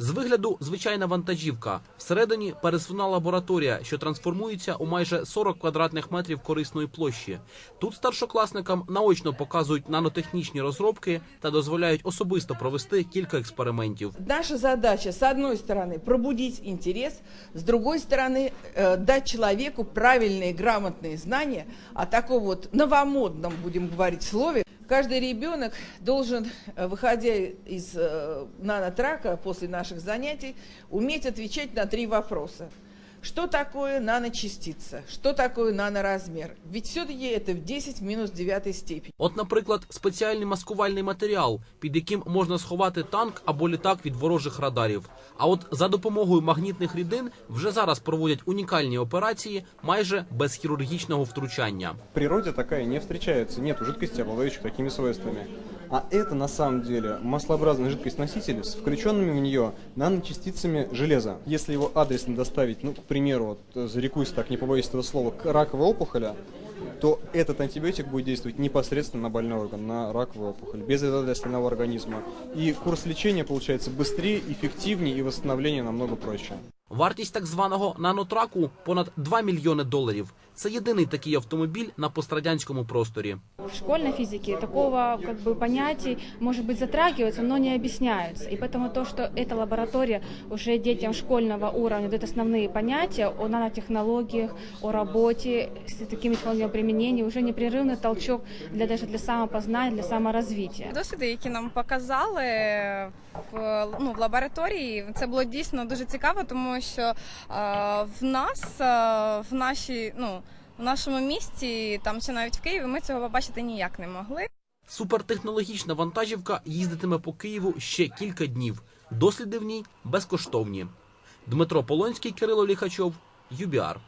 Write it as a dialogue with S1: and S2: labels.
S1: З вигляду звичайна вантажівка. Всередині пересувна лабораторія, що трансформується у майже 40 квадратних метрів корисної площі. Тут старшокласникам наочно показують нанотехнічні розробки та дозволяють особисто провести кілька експериментів.
S2: Наша задача, с одной стороны, пробудить интерес, с другой стороны, э, дать человеку правильные, грамотные знания о таком вот новомодном, будем говорить, слове. Каждый ребенок должен, э, выходя из э, нанотрака после наших занятий, уметь отвечать на три вопроса. Что такое наночастица? Что такое наноразмер? Ведь все-таки это в 10 минус 9 степени.
S1: От, наприклад, спеціальний маскувальний матеріал, під яким можна сховати танк або літак від ворожих радарів. А от за допомогою магнітних рідин вже зараз проводять унікальні операції майже без хірургічного втручання.
S3: В природе такая не встречается, нет жидкости, обладающих такими свойствами. А это на самом деле маслообразная жидкость-носитель с включенными в нее наночастицами железа. Если его адресно доставить, ну, к примеру, вот, э, зарекусь так, не побоюсь этого слова, к раковой опухоли, то этот антибиотик будет действовать непосредственно на больной орган, на раковую опухоль, без вреда для остального организма. И курс лечения получается быстрее, эффективнее и восстановление намного проще.
S1: Вартість так званого нанотраку понад 2 мільйони доларів. Це єдиний такий автомобіль на пострадянському просторі.
S4: В школьной физике такого как бы понятий, может быть, затрагивается, но не объясняются. И поэтому то, что эта лаборатория уже детям школьного уровня дает основные понятия о нанотехнологиях, о работе с такими технологиями применения, уже непрерывный толчок для даже для самопознания, для саморазвития.
S5: Досвіди, які нам показали в, ну, в лабораторії, це було дійсно дуже цікаво, тому що е, в нас, е, в, нашій, ну, в нашому місті, там чи навіть в Києві, ми цього побачити ніяк не могли.
S1: Супертехнологічна вантажівка їздитиме по Києву ще кілька днів. Досліди в ній безкоштовні. Дмитро Полонський, Кирило Ліхачов, ЮБІАР.